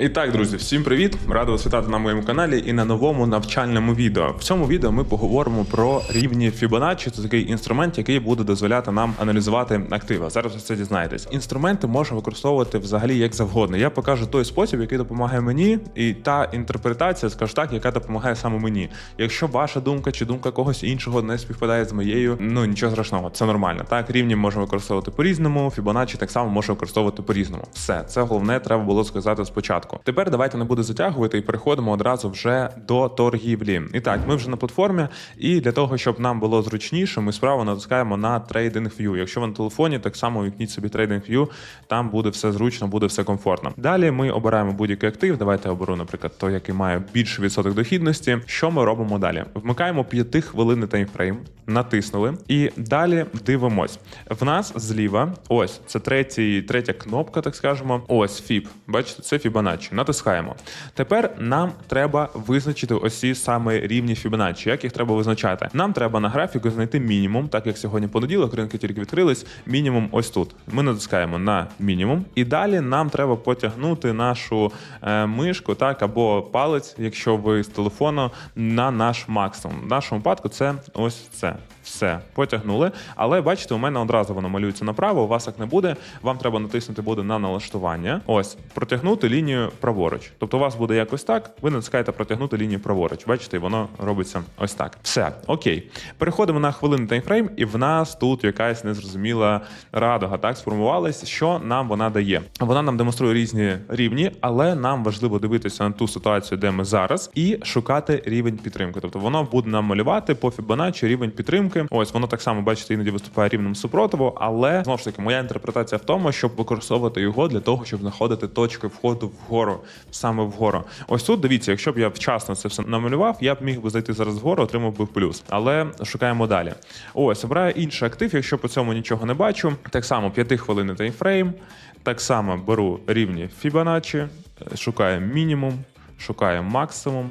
І так, друзі, всім привіт! Радий вас вітати на моєму каналі і на новому навчальному відео. В цьому відео ми поговоримо про рівні Fibonacci. Це такий інструмент, який буде дозволяти нам аналізувати активи. Зараз ви це дізнаєтесь. Інструменти можна використовувати взагалі як завгодно. Я покажу той спосіб, який допомагає мені, і та інтерпретація, скажу так, яка допомагає саме мені. Якщо ваша думка чи думка когось іншого не співпадає з моєю, ну нічого страшного, це нормально. Так, рівні можна використовувати по-різному. Fibonacci так само можна використовувати по-різному. Все, це головне треба було сказати спочатку. Тепер давайте не буду затягувати і переходимо одразу вже до торгівлі. І так, ми вже на платформі, і для того, щоб нам було зручніше, ми справа натискаємо на TradingView. Якщо ви на телефоні, так само вікніть собі TradingView, там буде все зручно, буде все комфортно. Далі ми обираємо будь-який актив. Давайте я оберу, наприклад, той, який має більший відсоток дохідності. Що ми робимо далі? Вмикаємо 5 хвилинний таймфрейм, натиснули, і далі дивимось. В нас зліва, ось це третій, третя кнопка, так скажемо. Ось FIB. Бачите, це Fibonacci. Натискаємо. Тепер нам треба визначити ось ці саме рівні Fibonacci. Як їх треба визначати? Нам треба на графіку знайти мінімум, так як сьогодні понеділок, ринки тільки відкрились. Мінімум ось тут. Ми натискаємо на мінімум, і далі нам треба потягнути нашу е, мишку, так або палець, якщо ви з телефону, на наш максимум. В нашому випадку це ось це. Все, потягнули. Але бачите, у мене одразу воно малюється направо. У вас так не буде. Вам треба натиснути буде на налаштування. Ось протягнути лінію праворуч. Тобто у вас буде якось так. Ви натискаєте протягнути лінію праворуч. Бачите, воно робиться ось так. Все, окей. Переходимо на хвилинний таймфрейм, і в нас тут якась незрозуміла радуга. Так сформувалась. Що нам вона дає? Вона нам демонструє різні рівні, але нам важливо дивитися на ту ситуацію, де ми зараз, і шукати рівень підтримки. Тобто воно буде нам малювати по Fibonacci рівень підтримки. Ось воно так само бачите, іноді виступає рівнем супротиву, але знову ж таки, моя інтерпретація в тому, щоб використовувати його для того, щоб знаходити точки входу вгору, саме вгору. Ось тут дивіться, якщо б я вчасно це все намалював, я б міг би зайти зараз вгору, отримав би плюс. Але шукаємо далі. Ось обираю інший актив, якщо по цьому нічого не бачу. Так само 5 хвилин таймфрейм. Так само беру рівні Fibonacci, шукаю мінімум, шукаю максимум.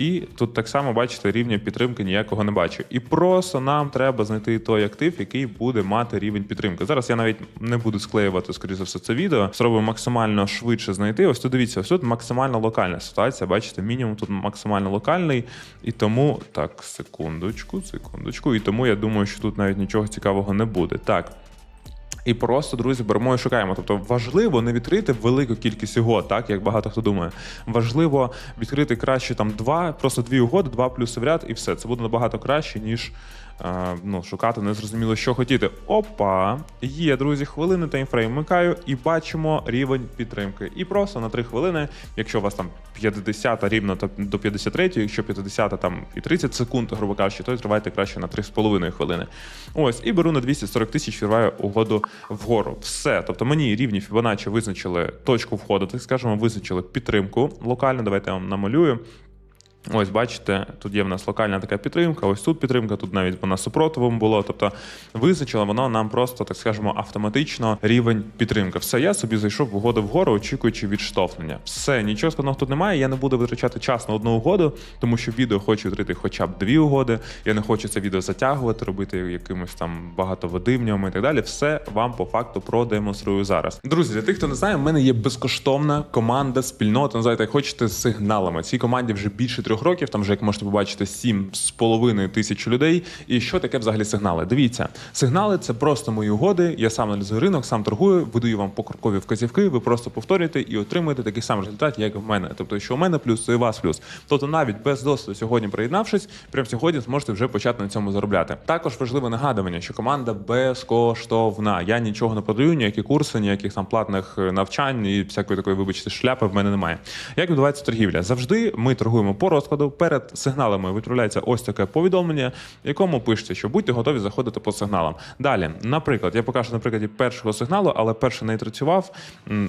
І тут так само бачите, рівня підтримки ніякого не бачу. І просто нам треба знайти той актив, який буде мати рівень підтримки. Зараз я навіть не буду склеювати, скоріше за все, це відео. Спробую максимально швидше знайти. Ось тут дивіться, ось тут максимально локальна ситуація. Бачите, мінімум тут максимально локальний. І тому так, секундочку, секундочку. І тому я думаю, що тут навіть нічого цікавого не буде. Так. І просто, друзі, беремо і шукаємо. Тобто важливо не відкрити велику кількість угод, так як багато хто думає. Важливо відкрити краще там два, просто дві угоди, два плюси в ряд, і все. Це буде набагато краще, ніж е, ну, шукати незрозуміло, що хотіти. Опа, є, друзі, хвилини таймфрейм вмикаю і бачимо рівень підтримки. І просто на 3 хвилини, якщо у вас там 50 рівно до 53, якщо 50 там і 30 секунд, грубо кажучи, то тривайте краще на 3,5 хвилини. Ось, і беру на 240 тисяч, відриваю угоду вгору. Все. Тобто мені рівні Fibonacci визначили точку входу, так скажемо, визначили підтримку локально. Давайте я вам намалюю. Ось, бачите, тут є в нас локальна така підтримка, ось тут підтримка, тут навіть вона супротивом було. Тобто визначило воно нам просто, так скажемо, автоматично рівень підтримки. Все, я собі зайшов в угоду вгору, очікуючи відштовхнення. Все, нічого складного тут немає. Я не буду витрачати час на одну угоду, тому що відео хочу відкрити хоча б дві угоди. Я не хочу це відео затягувати, робити якимось там багатовидивням і так далі. Все вам по факту продемонструю зараз. Друзі, для тих, хто не знає, в мене є безкоштовна команда, спільнота. Називайте, як хочете сигналами. Цій команді вже більше трьох років. Там вже як можете побачити, сім з половиною тисяч людей. І що таке взагалі сигнали? Дивіться, сигнали це просто мої угоди. Я сам аналізую ринок, сам торгую, видаю вам покрокові вказівки. Ви просто повторюєте і отримуєте такий самий результат, як в мене. Тобто, що у мене плюс, то і у вас плюс. Тобто, навіть без досвіду сьогодні приєднавшись, прямо сьогодні зможете вже почати на цьому заробляти. Також важливе нагадування, що команда безкоштовна. Я нічого не продаю, ніякі курси, ніяких там платних е, навчань і всякої такої, вибачте, шляпи в мене немає. Як відбувається торгівля? Завжди ми торгуємо по розкладу. Перед сигналами відправляється ось таке повідомлення, в якому пишеться, що будьте готові заходити по сигналам. Далі, наприклад, я покажу на прикладі першого сигналу, але перший не відпрацював,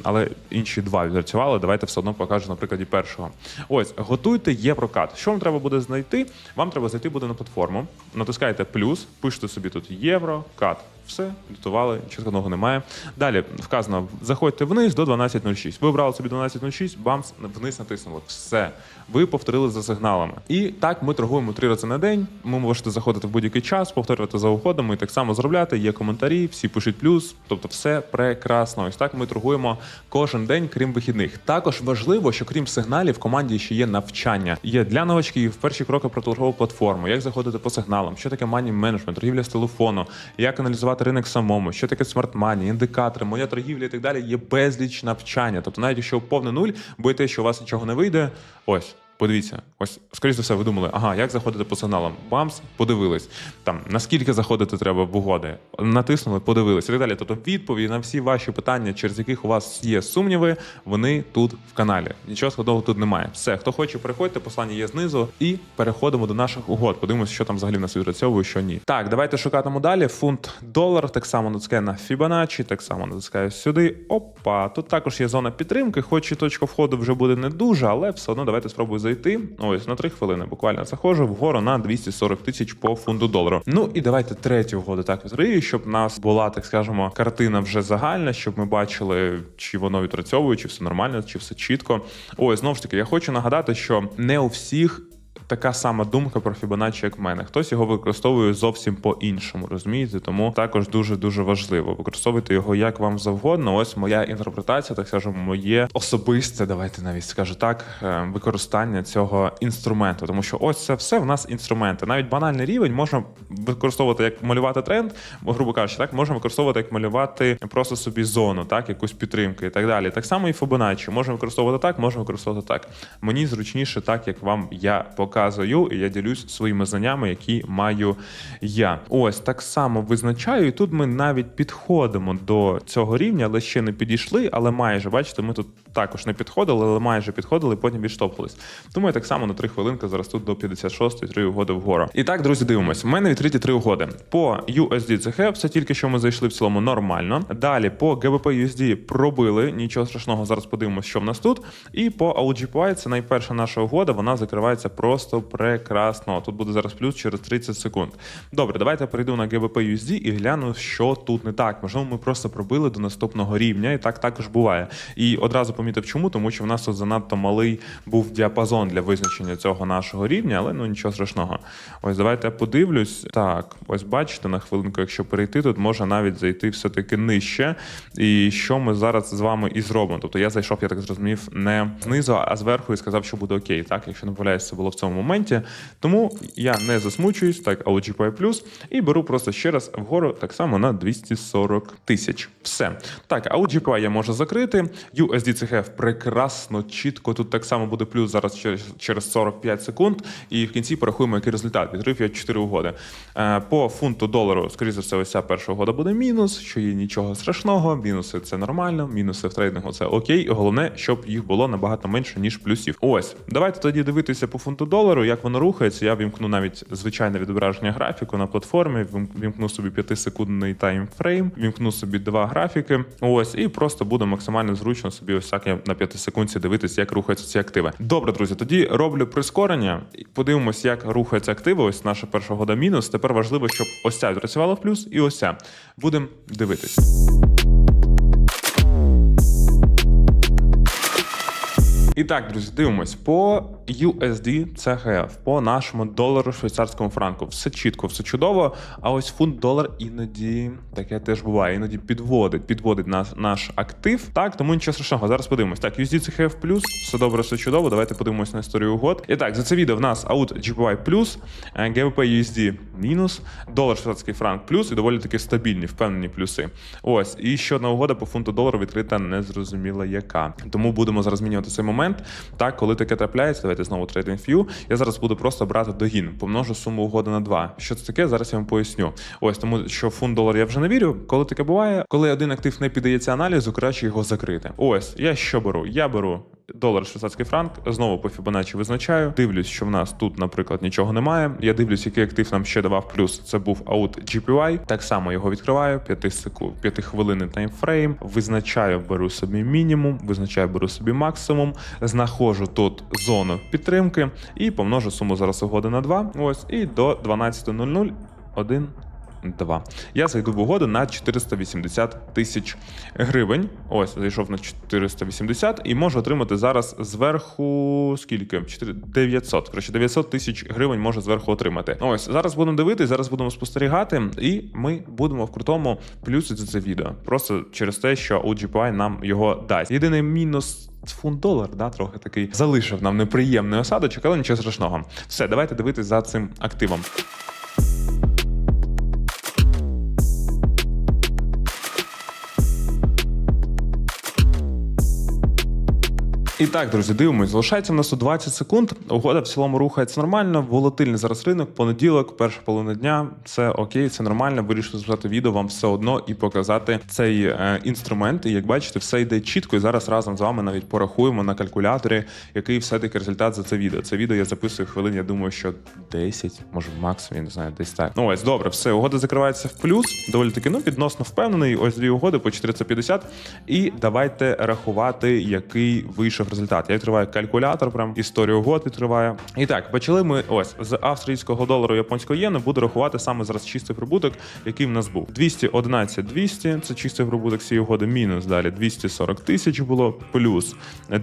але інші два відпрацювали. Давайте все одно покажу на прикладі першого. Ось, готуйте єврокат. Що вам треба буде знайти? Вам треба зайти буде на платформу, натискаєте плюс, пишете собі тут єврокат. Все, дотували, нічого складного немає. Далі вказано: заходьте вниз до 12.06. Ви обрали собі 12.06, бамс, вниз натиснули. Все. Ви повторили за сигналами. І так ми торгуємо три рази на день. Ви можете заходити в будь-який час, повторювати за уходами і так само заробляти. Є коментарі, всі пишуть плюс. Тобто, все прекрасно. Ось так ми торгуємо кожен день, крім вихідних. Також важливо, що крім сигналів, в команді ще є навчання. Є для новачків перші кроки про торгову платформу, як заходити по сигналам, що таке мані менеджмент, торгівля з телефону, як аналізувати ринок самому, що таке смарт-мані, індикатори, моя торгівля і так далі. Є безліч навчання. Тобто, навіть якщо повне нуль, боїтесь, що у вас нічого не вийде. Ось. Подивіться, ось скоріш за все, ви думали, ага, як заходити по сигналам? Бамс, подивились. Там наскільки заходити треба в угоди, натиснули, подивились і так далі. Тобто відповіді на всі ваші питання, через яких у вас є сумніви, вони тут в каналі. Нічого складного тут немає. Все, хто хоче, переходьте, послання є знизу, і переходимо до наших угод. Подивимося, що там взагалі в нас відпрацьовує, що ні. Так, давайте шукатимемо далі. Фунт долар, так само натискаю на Fibonacci, так само натискаю сюди. Опа, тут також є зона підтримки, хоч і точка входу вже буде не дуже, але все одно давайте спробую зайти. Ось на 3 хвилини буквально заходжу вгору на 240 тисяч по фунту долару. Ну і давайте третю угоду так відкрию, щоб у нас була, так скажемо, картина вже загальна, щоб ми бачили, чи воно відпрацьовує, чи все нормально, чи все чітко. Ось знову ж таки, я хочу нагадати, що не у всіх. Така сама думка про Фібоначчі, як в мене. Хтось його використовує зовсім по-іншому, розумієте? Тому також дуже дуже важливо. Використовуйте його як вам завгодно. Ось моя інтерпретація, так скажемо, моє особисте, давайте навіть скажу так, е, використання цього інструменту. Тому що ось це все в нас інструменти. Навіть банальний рівень можна використовувати як малювати тренд, бо, грубо кажучи, так можна використовувати як малювати просто собі зону, так якусь підтримку і так далі. Так само і Фібоначчі. Можна використовувати так, можна використовувати так. Мені зручніше, так як вам я показую, і я ділюсь своїми знаннями, які маю я. Ось так само визначаю, і тут ми навіть підходимо до цього рівня, але ще не підійшли. Але майже бачите, ми тут також не підходили, але майже підходили, потім відштовхувались. Тому я так само на 3 хвилинки зараз тут до 56 3 угоди вгору. І так, друзі, дивимось. У мене відкриті три угоди. По USD CHF, все тільки що ми зайшли в цілому нормально. Далі по GBP USD пробили, нічого страшного, зараз подивимося, що в нас тут. І по AUGPY, це найперша наша угода, вона закривається просто прекрасно. Тут буде зараз плюс через 30 секунд. Добре, давайте перейду на GBP USD і гляну, що тут не так. Можливо, ми просто пробили до наступного рівня, і так також буває. І одразу помітив, чому, тому що в нас тут занадто малий був діапазон для визначення цього нашого рівня, але ну нічого страшного. Ось давайте я подивлюсь. Так, ось бачите, на хвилинку, якщо перейти, тут може навіть зайти все-таки нижче. І що ми зараз з вами і зробимо? Тобто я зайшов, я так зрозумів, не знизу, а зверху і сказав, що буде окей. Так, якщо не помиляюсь, це було в цьому моменті. Тому я не засмучуюсь, так, AUGPI+, і беру просто ще раз вгору так само на 240 тисяч. Все. Так, AUGPI я можу закрити. USD CHF прекрасно, чітко. Тут так само буде плюс зараз через, через 45 секунд. І в кінці порахуємо, який результат. Відкрив я 4 угоди. Е, По фунту долару, скоріше за все, ось ця перша угода буде мінус, що є нічого страшного. Мінуси це нормально, мінуси в трейдингу це окей. Головне, щоб їх було набагато менше, ніж плюсів. Ось, давайте тоді дивитися по фунту долару, як воно рухається. Я вімкну навіть звичайне відображення графіку на платформі. вім- Вімкну собі 5-секундний таймфрейм, вімкну собі два графіки. Ось, і просто буде максимально зручно собі ось так на 5 секунді дивитися, як рухаються ці активи. Добре, друзі, тоді роблю прискорення. Подивимось, як рухаються активи. Ось наша перша года мінус. Тепер важливо, щоб ось ця працювала в плюс, і ось ця. Будемо дивитись. І так, друзі, дивимось по USD CHF, по нашому долару швейцарському франку. Все чітко, все чудово. А ось фунт долар іноді таке теж буває. Іноді підводить, підводить наш, наш актив. Так, тому нічого страшного. Зараз подивимось. Так, USD CHF плюс, все добре, все чудово. Давайте подивимось на історію угод. І так, за це відео в нас AUT GPY плюс, е, GBP USD мінус, долар швейцарський франк плюс і доволі таки стабільні, впевнені плюси. Ось, і ще одна угода по фунту долару відкрита незрозуміла яка. Тому будемо зараз змінювати цей момент. Так, коли таке трапляється, давайте знову TradingView. Я зараз буду просто брати догін, помножу суму угоди на 2. Що це таке? Зараз я вам поясню. Ось тому, що фунт долар я вже не вірю. Коли таке буває, коли один актив не піддається аналізу, краще його закрити. Ось я що беру? Я беру. Долар швейцарський франк знову по Fibonacci визначаю. Дивлюсь, що в нас тут, наприклад, нічого немає. Я дивлюсь, який актив нам ще давав плюс. Це був аут GPY. Так само його відкриваю. 5 секунд, 5 хвилини таймфрейм. Визначаю, беру собі мінімум, визначаю, беру собі максимум. Знаходжу тут зону підтримки і помножу суму зараз угоди на 2. Ось і до 12.00 1 2. Я зайду в угоду на 480 тисяч гривень. Ось, зайшов на 480 і можу отримати зараз зверху скільки? 4 900. Коротше, 900 тисяч гривень можу зверху отримати. Ось зараз будемо дивитися, зараз будемо спостерігати, і ми будемо в крутому плюсі за це відео. Просто через те, що OGPI нам його дасть. Єдиний мінус. Фунт долар, да, трохи такий залишив нам неприємний осадочок, але нічого страшного. Все, давайте дивитись за цим активом. І так, друзі, дивимось. Залишається в нас у 20 секунд. Угода в цілому рухається нормально. Волатильний зараз ринок, понеділок, перша половина дня. Все окей, це нормально. Вирішив записати відео вам все одно і показати цей е, інструмент. І як бачите, все йде чітко. І зараз разом з вами навіть порахуємо на калькуляторі, який все-таки результат за це відео. Це відео я записую хвилин, я думаю, що 10, може максимум, я не знаю, десь так. Ну ось, добре, все, угода закривається в плюс. Доволі таки, ну, відносно впевнений. Ось дві угоди по 450. І давайте рахувати, який вийшов результат. Я відкриваю калькулятор, прям історію угод відкриваю. І так, почали ми ось з австрійського долару японського єни. Буду рахувати саме зараз чистий прибуток, який в нас був. 211 200, це чистий прибуток цієї угоди, мінус далі 240 тисяч було, плюс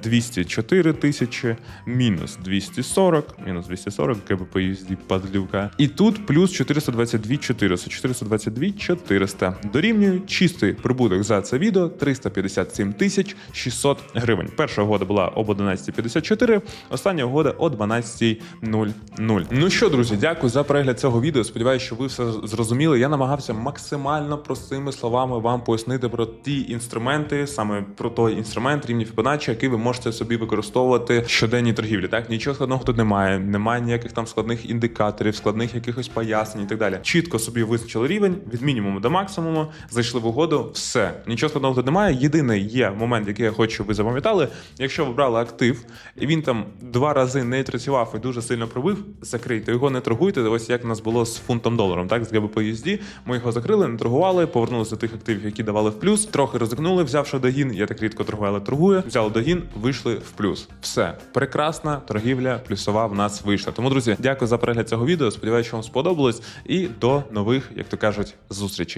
204 тисячі, мінус 240, мінус 240, КБП USD падлюка. І тут плюс 422 400, 422 400. Дорівнює чистий прибуток за це відео 357 тисяч 600 гривень. Перша угода була об 11.54, остання угода о 12.00. Ну що, друзі, дякую за перегляд цього відео. Сподіваюся, що ви все зрозуміли. Я намагався максимально простими словами вам пояснити про ті інструменти, саме про той інструмент рівні Fibonacci, який ви можете собі використовувати в щоденній торгівлі. Так нічого складного тут немає, немає ніяких там складних індикаторів, складних якихось пояснень і так далі. Чітко собі визначили рівень від мінімуму до максимуму, зайшли в угоду, все. Нічого складного тут немає. Єдиний є момент, який я хочу, щоб ви запам'ятали. Якщо ви брали актив, і він там два рази не працював і дуже сильно пробив, закрийте його, не торгуйте. Ось як в нас було з фунтом доларом, так з ГБП USD. Ми його закрили, не торгували, повернулися до тих активів, які давали в плюс. Трохи ризикнули, взявши догін. Я так рідко торгую, але торгую. Взяли догін, вийшли в плюс. Все прекрасна торгівля плюсова в нас вийшла. Тому, друзі, дякую за перегляд цього відео. Сподіваюся, що вам сподобалось. І до нових, як то кажуть, зустрічей.